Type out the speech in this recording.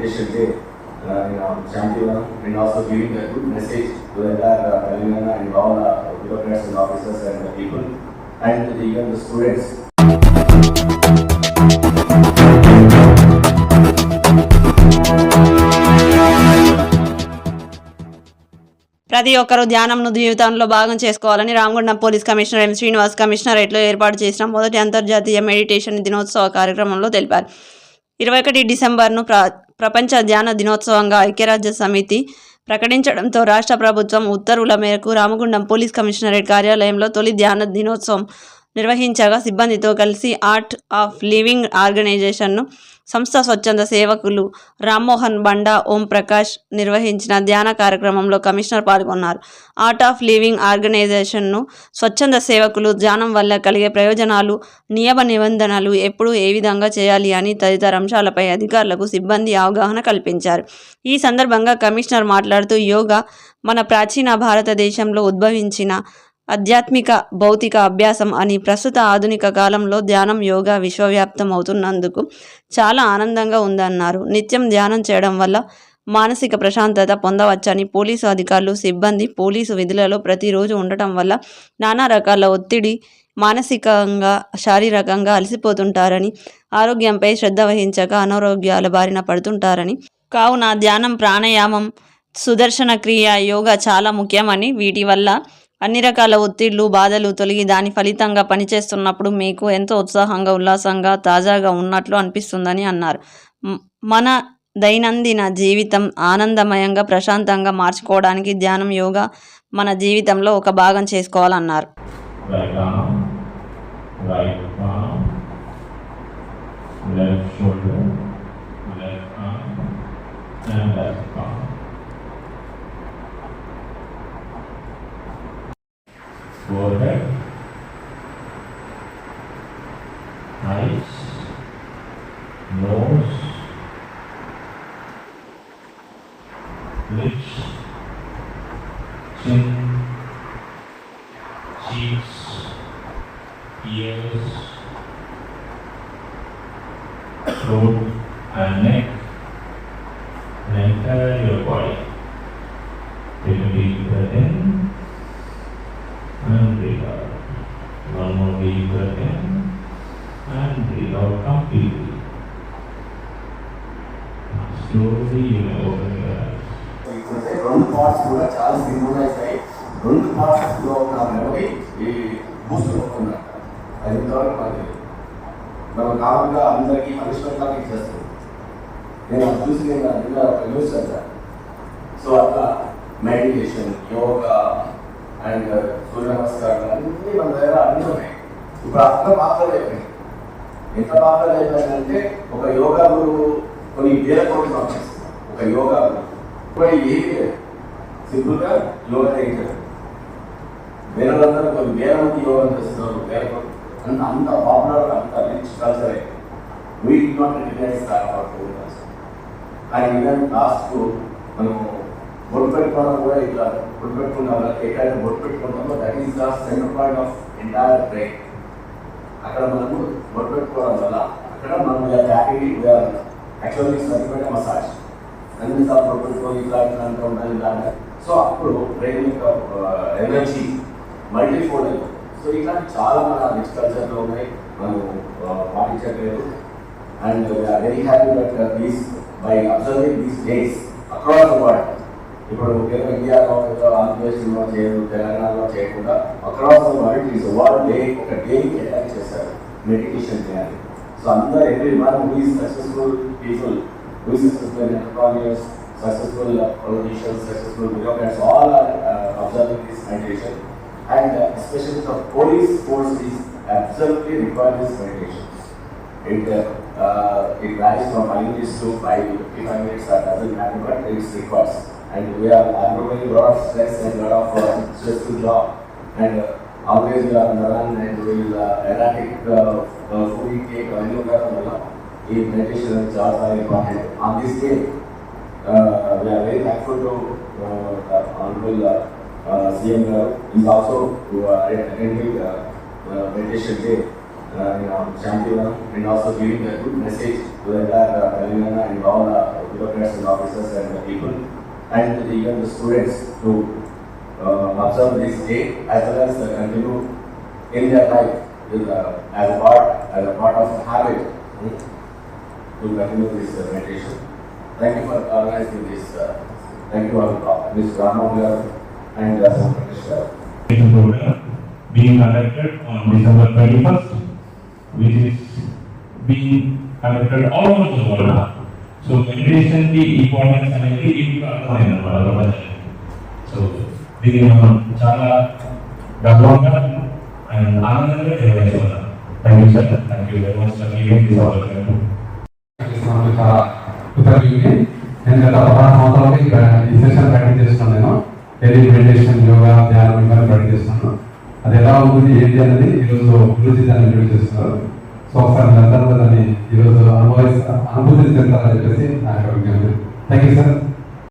meditation day uh, you know, Shantivaram and also giving a good message to the entire uh, Telangana and all the bureaucrats and officers and the people and the, even the students ప్రతి ఒక్కరూ ధ్యానంను జీవితంలో భాగం చేసుకోవాలని Ramagundam police commissioner M Srinivas కమిషనరేట్లో ఏర్పాటు చేసిన మొదటి అంతర్జాతీయ meditation దినోత్సవ కార్యక్రమంలో తెలిపారు ఇరవై ఒకటి డిసెంబర్ను ప్ర ప్రపంచ ధ్యాన దినోత్సవంగా ఐక్యరాజ్య సమితి ప్రకటించడంతో రాష్ట్ర ప్రభుత్వం ఉత్తర్వుల మేరకు రామగుండం పోలీస్ కమిషనరేట్ కార్యాలయంలో తొలి ధ్యాన దినోత్సవం నిర్వహించగా సిబ్బందితో కలిసి ఆర్ట్ ఆఫ్ లివింగ్ ఆర్గనైజేషన్ను సంస్థ స్వచ్ఛంద సేవకులు రామ్మోహన్ బండా ఓం ప్రకాష్ నిర్వహించిన ధ్యాన కార్యక్రమంలో కమిషనర్ పాల్గొన్నారు. ఆర్ట్ ఆఫ్ లివింగ్ ఆర్గనైజేషన్ను స్వచ్ఛంద సేవకులు ధ్యానం వల్ల కలిగే ప్రయోజనాలు నియమ నిబంధనలు ఎప్పుడు ఏ విధంగా చేయాలి అని తదితర అంశాలపై అధికారులకు సిబ్బంది అవగాహన కల్పించారు. ఈ సందర్భంగా కమిషనర్ మాట్లాడుతూ యోగా మన ప్రాచీన భారతదేశంలో ఉద్భవించిన ఆధ్యాత్మిక భౌతిక అభ్యాసం అని ప్రస్తుత ఆధునిక కాలంలో ధ్యానం యోగా విశ్వవ్యాప్తం అవుతున్నందుకు చాలా ఆనందంగా ఉందన్నారు. నిత్యం ధ్యానం చేయడం వల్ల మానసిక ప్రశాంతత పొందవచ్చని పోలీసు అధికారులు సిబ్బంది పోలీసు విధులలో ప్రతిరోజు ఉండటం వల్ల నానా రకాల ఒత్తిడి మానసికంగా శారీరకంగా అలసిపోతుంటారని ఆరోగ్యంపై శ్రద్ధ వహించక అనారోగ్యాల బారిన పడుతుంటారని. కావున ధ్యానం ప్రాణాయామం సుదర్శన క్రియ యోగా చాలా ముఖ్యమని వీటి వల్ల అన్ని రకాల ఒత్తిళ్ళు బాధలు తొలగి దాని ఫలితంగా పనిచేస్తున్నప్పుడు మీకు ఎంతో ఉత్సాహంగా ఉల్లాసంగా తాజాగా ఉన్నట్లు అనిపిస్తుందని అన్నారు మన దైనందిన జీవితం ఆనందమయంగా ప్రశాంతంగా మార్చుకోవడానికి ధ్యానం యోగా మన జీవితంలో ఒక భాగం చేసుకోవాలన్నారు left shoulder, left arm, and left arm. Forehead, eyes, nose, lips, chin, cheeks, ears, throat, and neck, and entire your body. Take a deep breath in and breathe out. One more deep breath in and breathe out completely. Now slowly you may open your eyes. ఇప్పుడైతే రెండు parts కూడా చాలా synchronise అయ్యి రెండు parts లో ఉన్న memory ఈ Boost అవుతున్నారు అది ఇంతవరకు మనకి తెలియదు. మనం కామన్గా అందరికీ పనిష్మెంట్ లాగా ఇచ్చేస్తాం నేను అది చూసి నేను నిన్న ఒక న్యూస్ చదివాను సో అట్లా మెడిటేషన్ యోగా అండ్ సూర్య నమస్కారాలు అన్నీ మన దగ్గర అన్నీ ఉన్నాయి ఇప్పుడు అంత పాత్రలు అయిపోయినాయి ఎంత పాత్రలు అయిపోయిందంటే ఒక యోగా గురువు కొన్ని వేల కోట్లు పంపిస్తున్నారు ఒక యోగా గురువు. ఇప్పుడు లేదు. సింపుల్గా యోగా చేయించారు. వేరేలందరూ కొన్ని వేల మంది యోగా చేస్తున్నారు వేల కోట్లు. అంత అంత పాపులర్ అంత రిచ్ కల్చర్ అయితే we not recognise that even last మనం బొట్టు పెట్టుకోవడం కూడా ఇట్లా బొట్టు పెట్టుకున్న వాళ్ళకి ఎక్కడైతే బొట్టు పెట్టుకుంటామో that is the centre point of entire brain అక్కడ మనము బొట్టు వల్ల అక్కడ మనం హ్యాపీ యాక్చువల్లీ సరిపోయిన మసాజ్ అన్ని సార్లు ప్రొపెట్టుకో పెట్టుకొని ఇట్లా ఇట్లా అంటూ ఉండాలి ఇలా సో అప్పుడు బ్రెయిన్ యొక్క ఎనర్జీ మల్టీఫోల్డ్ అయిపోతుంది సో ఇట్లాంటి చాలా మన రిచ్ కల్చర్లో ఉన్నాయి. మనం పాటించట్లేదు. And very happy that these by observing these days across the world ఇప్పుడు కేవలం ఇండియాలో ఏదో ఆంధ్రప్రదేశ్లో చేయదు తెలంగాణలో చేయకుండా across the world is world day ఒక డేకి అటాక్ చేశారు మెడిటేషన్ చేయాలి సో అందరూ everyone who is successful people who is successful entrepreneurs successful politicians successful bureaucrats all are observing this meditation and especially the police force is absolutely require this meditation it uh, uh, it varies from 5 minutes to 5 55 minutes that doesn't matter but it's requires and we have undergoing a lot of stress and a lot of uh, stressful job. And uh, always we are run and we will uh, erratic uh, uh, food intake or anywhere on the run. If meditation and jobs are important. On this day, uh, we are very thankful to uh, the Honorable uh, uh, CM Garu. He is also who uh, attending the uh, uh, meditation day. Uh, you know, champion and also giving a good message to the entire uh, and all the bureaucrats and officers and the people. And the, even the students to uh, observe this day as well as continue in their life with, uh, as a part, as a part of the habit to continue this uh, meditation. Thank you for organizing this. Uh, thank you, uh, Ms. Rama and uh, program being conducted on December 21st, which is being conducted all over the world. So మెడిటేషన్కి importance అనేది ఇప్పుడు అర్థమైంది అనమాట ప్రపంచానికి so దీన్ని మనం చాలా గర్వంగా and ఆనందంగా నిర్వహిస్తున్నాం thank you sir thank you very much sir giving this opportunity చాలా కృతజ్ఞతలు. నేను గత పదహారు సంవత్సరాలకి ఈ సెషన్ ప్రాక్టీస్ చేస్తున్నాను నేను. డైలీ మెడిటేషన్ యోగా ధ్యానం ఇవన్నీ ప్రాక్టీస్ చేస్తున్నాను. అది ఎలా ఉంటుంది ఏంటి అనేది ఈరోజు గురుజీ దాన్ని ఇంట్రడ్యూస్ చేస్తున్నారు. ఒకసారి మీ అందరూ దాన్ని ఈరోజు అనుభవిస్తా అనుభూతి చెందాలని చెప్పేసి నా యొక్క విజ్ఞప్తి. Thank you sir